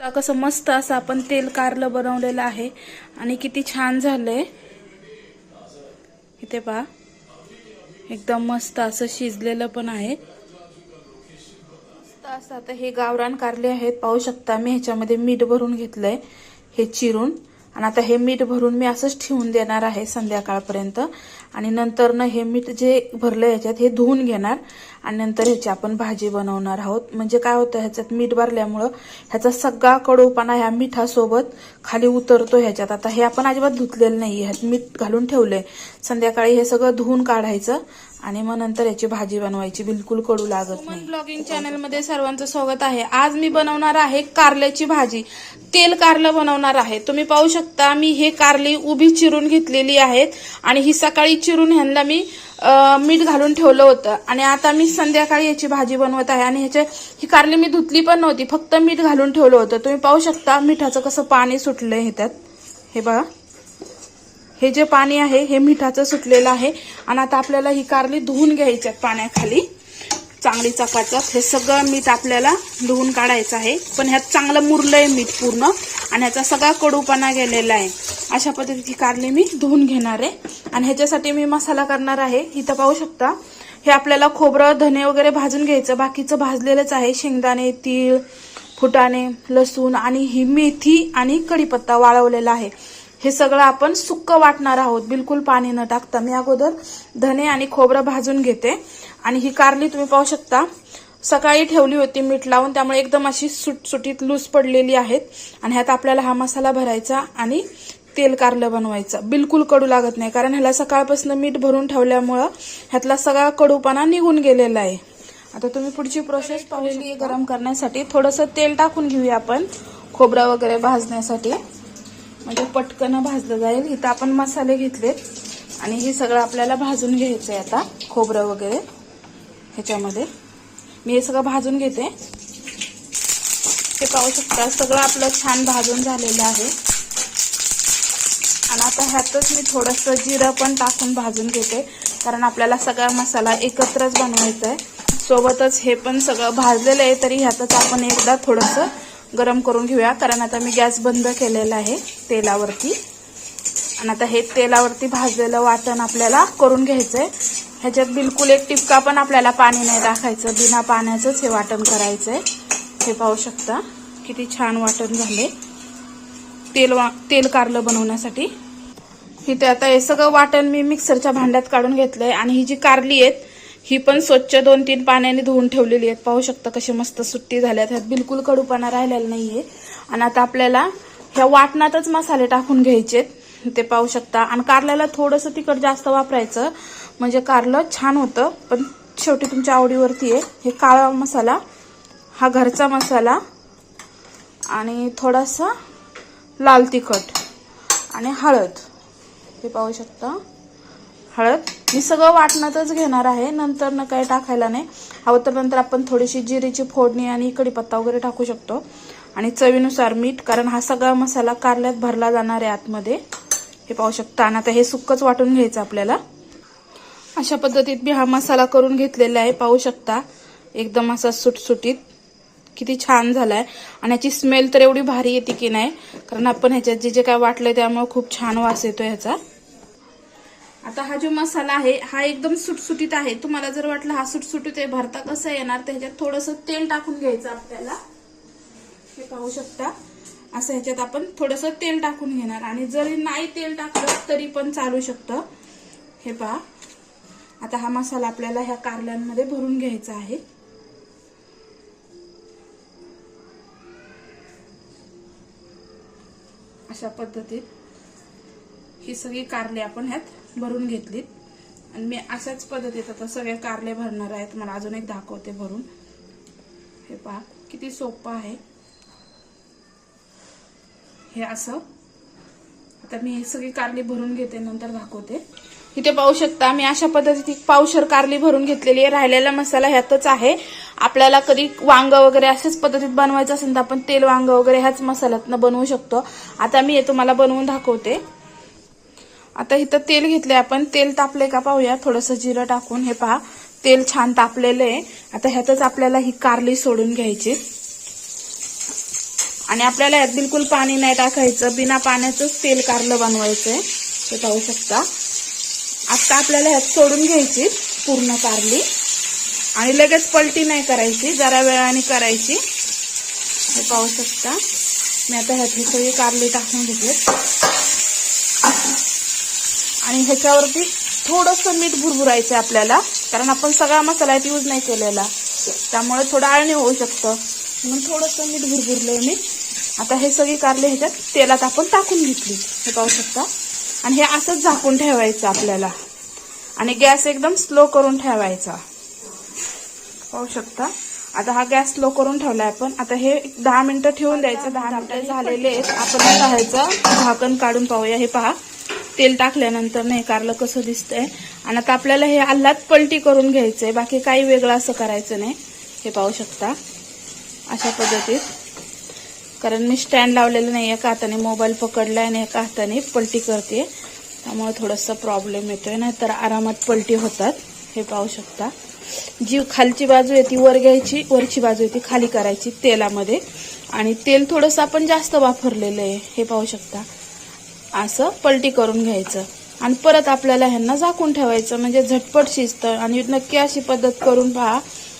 आता कसं मस्त असं आपण तेल कारलं बनवलेलं आहे. आणि किती छान झालंय. इथे पहा. एकदम मस्त असं शिजलेलं पण आहे. मस्त असं आता हे गावरान कारले आहेत. पाहू शकता मी ह्याच्यामध्ये मीठ भरून घेतलंय हे चिरून. आणि आता हे मीठ भरून मी असंच ठेवून देणार आहे संध्याकाळपर्यंत. आणि नंतर ना हे मीठ जे भरलं याच्यात हे धुवून घेणार. आणि नंतर ह्याची आपण भाजी बनवणार आहोत. म्हणजे काय होतं ह्याच्यात मीठ भरल्यामुळं ह्याचा सगळा कडूपणा ह्या मिठासोबत खाली उतरतो ह्याच्यात. आता हे आपण अजिबात धुतलेलं नाही ह्यात मीठ घालून ठेवलंय. संध्याकाळी हे सगळं धुवून काढायचं आणि मग नंतर याची भाजी बनवायची. बिलकुल कडू लागत नाही. ब्लॉगिंग चॅनलमध्ये सर्वांचं स्वागत आहे. आज मी बनवणार आहे कारल्याची भाजी. तेल कारलं बनवणार आहे. तुम्ही पाहू शकता मी हे कारली उभी चिरून घेतलेली आहेत आणि ही सकाळी चिरून ह्यांना मी मीठ घालून ठेवलं होतं. आणि आता मी संध्याकाळी याची भाजी बनवत आहे. आणि ह्याच्या ही कारली मी धुतली पण नव्हती. फक्त मीठ घालून ठेवलं होतं. तुम्ही पाहू शकता मिठाचं कसं पाणी सुटलंय ह्याच्यात. हे बघा. हे जे पाणी आहे हे मिठाचं सुटलेलं आहे. आणि आता आपल्याला ही कारली धुवून घ्यायच्यात पाण्याखाली. चांगली चकाचक हे सगळं मीठ आपल्याला धुवून काढायचं आहे. पण ह्यात चांगलं मुरलंय मीठ पूर्ण. आणि ह्याचा सगळा कडूपणा गेलेला आहे. अशा पद्धतीची कारली मी धुवून घेणार आहे. आणि ह्याच्यासाठी मी मसाला करणार आहे. इथं पाहू शकता. हे आपल्याला खोबरं धने वगैरे भाजून घ्यायचं. बाकीचं भाजलेलंच आहे. शेंगदाणे तीळ फुटाणे लसूण आणि ही मेथी आणि कढीपत्ता वाळवलेला आहे. हे सगळं आपण सुक्क वाटणार आहोत. बिलकुल पाणी न टाकता. मी अगोदर धने आणि खोबरं भाजून घेते. आणि ही कारली तुम्ही पाहू शकता. सकाळी ठेवली होती मीठ लावून. त्यामुळे एकदम अशी सुटसुटीत लूज पडलेली आहेत. आणि ह्यात आपल्याला हा मसाला भरायचा आणि तेल कारलं बनवायचं. बिलकुल कडू लागत नाही. कारण ह्याला सकाळपासून मीठ भरून ठेवल्यामुळं ह्यातला सगळा कडूपणा निघून गेलेला आहे. आता तुम्ही पुढची प्रोसेस पावलेली गरम करण्यासाठी. थोडंसं तेल टाकून घेऊया आपण. खोबरं वगैरे भाजण्यासाठी. म्हणजे पटकन भाजलं जाईल. इथं आपण मसाले घेतलेत. आणि हे सगळं आपल्याला भाजून घ्यायचं आहे आता खोबरं वगैरे ह्याच्यामध्ये. मी हे सगळं भाजून घेते. ते पाहू शकता सगळं आपलं छान भाजून झालेलं आहे. आणि आता ह्यातच मी थोडंसं जिरं पण टाकून भाजून घेते. कारण आपल्याला सगळा मसाला एकत्रच बनवायचा आहे सोबतच हे पण सगळं भाजलेलं आहे तरी ह्यातच आपण एकदा थोडंसं गरम करून घेऊया कारण आता मी गॅस बंद केलेला आहे तेलावरती. आणि आता हे तेलावरती भाजलेलं वाटण आपल्याला करून घ्यायचंय. ह्याच्यात बिलकुल एक टिपका पण आपल्याला पाणी नाही टाकायचं बिना पाण्याचंच हे वाटण करायचंय. हे पाहू शकता किती छान वाटण झाले तेल वा तेल कारलं बनवण्यासाठी. इथे आता हे सगळं वाटण मी मिक्सरच्या भांड्यात काढून घेतलंय आणि ही जी कारली आहेत ही पण स्वच्छ दोन तीन पाण्याने धुवून ठेवलेली आहेत. पाहू शकता कशी मस्त सुट्टी झाल्यात. ह्यात बिलकुल कडूपणा राहिलेला नाहीये. आणि आता आपल्याला ह्या वाटणातच मसाले टाकून घ्यायचेत. ते पाहू शकता. आणि कारल्याला थोडंसं तिखट जास्त वापरायचं. म्हणजे कारलं छान होतं. पण शेवटी तुमच्या आवडीवरती आहे. हे काळा मसाला हा घरचा मसाला आणि थोडासा लाल तिखट आणि हळद. हे पाहू शकता. हळद. मी सगळं वाटणातच घेणार आहे. नंतर न काही टाकायला नाही. हवं तर नंतर आपण थोडीशी जिरीची फोडणी आणि कढीपत्ता वगैरे टाकू शकतो. आणि चवीनुसार मीठ कारण हा सगळा मसाला कारल्यात भरला जाणार आहे आतमध्ये. हे पाहू शकता. आणि आता हे सुक्कच वाटून घ्यायचं आपल्याला. अशा पद्धतीत मी हा मसाला करून घेतलेला आहे. पाहू शकता. एकदम असा सुटसुटीत. किती छान झालाय. आणि याची स्मेल तर एवढी भारी येते की नाही? कारण आपण ह्याच्यात जे जे काय वाटलंय त्यामुळे खूप छान वास येतो ह्याचा. आता हा जो मसाला आहे हा एकदम सुटसुटीत आहे. तुम्हाला जर वाटलं हा सुटसुटीत आहे भरता कसं येणार? तर ह्याच्यात थोडंसं तेल टाकून घ्यायचं आपल्याला. हे पाहू शकता. असं ह्याच्यात आपण थोडंसं तेल टाकून घेणार. आणि जरी नाही तेल टाकलं तरी पण चालू शकतं. हे पहा. आता हा मसाला आपल्याला ह्या कारल्यांमध्ये भरून घ्यायचा आहे. अशा पद्धतीत ही सगळी कारले आपण ह्यात भरून घेतलीत. आणि मी अशाच पद्धतीत आता सगळे कारले भरणार आहेत. मला अजून एक दाखवते भरून. हे पहा किती सोपं आहे. हे असं. आता मी हे सगळी कारली भरून घेते नंतर दाखवते. इथे पाहू शकता मी अशा पद्धतीने पावशर कारली भरून घेतलेली आहे. राहिलेला मसाला ह्यातच आहे. आपल्याला कधी वांग वगैरे अशाच पद्धतीत बनवायचं असेल तर आपण तेल वांग वगैरे ह्याच मसाल्यातनं बनवू शकतो. आता मी हे तुम्हाला बनवून दाखवते. आता इथं तेल घेतलंय आपण. तेल तापले का पाहूया. थोडंसं जिरं टाकून हे पहा. तेल छान तापलेलं आहे. आता ह्यातच आपल्याला ही कारली सोडून घ्यायची. आणि आपल्याला यात बिलकुल पाणी नाही टाकायचं. बिना पाण्याचंच तेल कारलं बनवायचंय. ते पाहू शकता. आता आपल्याला ह्यात सोडून घ्यायची पूर्ण कारली. आणि लगेच पलटी नाही करायची. जरा वेळाने करायची. हे पाहू शकता. मी आता ह्यात सगळी कारली टाकून घेतली आणि ह्याच्यावरती थोडंसं मीठ भुरभुरायचं आपल्याला कारण आपण सगळा मसाला यूज नाही केलेला. त्यामुळे थोडं आळणी होऊ शकतं. म्हणून थोडंसं मीठ भुरभुरलं मी. आता हे सगळी कारले ह्याच्यात तेलात आपण टाकून घेतली. हे पाहू शकता. आणि हे असंच झाकून ठेवायचं आपल्याला. आणि गॅस एकदम स्लो करून ठेवायचा. पाहू शकता. आता हा गॅस स्लो करून ठेवलाय आपण. आता हे दहा मिनिटं ठेवून द्यायचं. दहा मिनिटं झालेले आहेत. आपण आता झाकण काढून पाहूया. हे पहा. तेल टाकल्यानंतर नाही कारलं कसं दिसतंय. आणि आता आपल्याला हे आल्हात पलटी करून घ्यायचं आहे बाकी काही वेगळं असं करायचं नाही. हे पाहू शकता. अशा पद्धतीत. कारण मी स्टँड लावलेलं नाही एका हाताने मोबाईल पकडलाय आणि एका हाताने पलटी करते. त्यामुळे थोडंसं प्रॉब्लेम येतोय. नाहीतर आरामात पलटी होतात. हे पाहू शकता. जी खालची बाजू आहे ती वर घ्यायची वरची बाजू आहे ती खाली करायची तेलामध्ये. आणि तेल थोडंसं आपण जास्त वापरलेलं आहे. हे पाहू शकता. असं पलटी करून घ्यायचं. आणि परत आपल्याला ह्यांना झाकून ठेवायचं म्हणजे झटपट शिजतं. आणि नक्की अशी पद्धत करून पहा.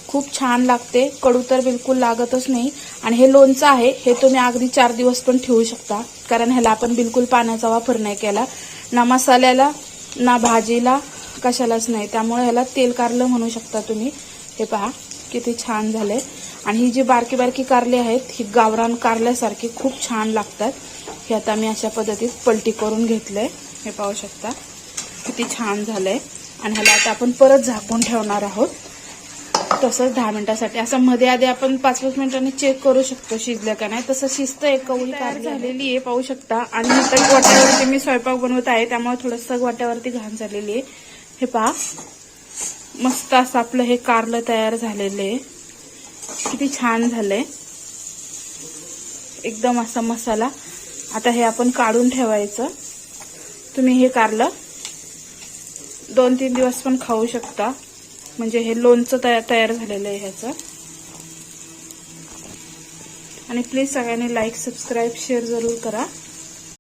खूप छान लागते. कडू तर बिलकुल लागतच नाही. आणि हे लोणचं आहे हे तुम्ही अगदी चार दिवस पण ठेवू शकता. कारण ह्याला आपण बिलकुल पाण्याचा वापर नाही केला. ना मसाल्याला ना भाजीला कशालाच नाही. त्यामुळे ह्याला तेल कारलं म्हणू शकता तुम्ही. हे पहा किती छान झाले आणि ही जी बारकी बारकी कारले आहेत ही गावरान कारल्यासारखी खूप छान लागतात. हे आता मी अशा पद्धतीत पलटी करून घेतलंय. हे पाहू शकता. किती छान झालंय. आणि ह्याला आता आपण परत झाकून ठेवणार आहोत. तसंच दहा मिनिटासाठी. असं मध्ये आधी आपण पाच पाच मिनिटांनी चेक करू शकतो शिजलं का नाही. तसं शिजतं एक कवळी कार झालेली आहे. पाहू शकता. आणि नंतर गोट्यावरती मी स्वयंपाक बनवत आहे त्यामुळे थोडंसं गोट्यावरती घाण झालेली आहे. हे पहा. मस्त असं आपलं हे कारलं तयार झालेलं आहे. किती छान झालंय. एकदम असा मसाला. आता हे आपण काढून ठेवायचं. तुम्ही हे कारलं दोन तीन दिवस पण खाऊ शकता. म्हणजे हे लोणचं तयार तयार झालेलं आहे ह्याचं. आणि प्लीज सगळ्यांनी लाईक सबस्क्राईब शेअर जरूर करा.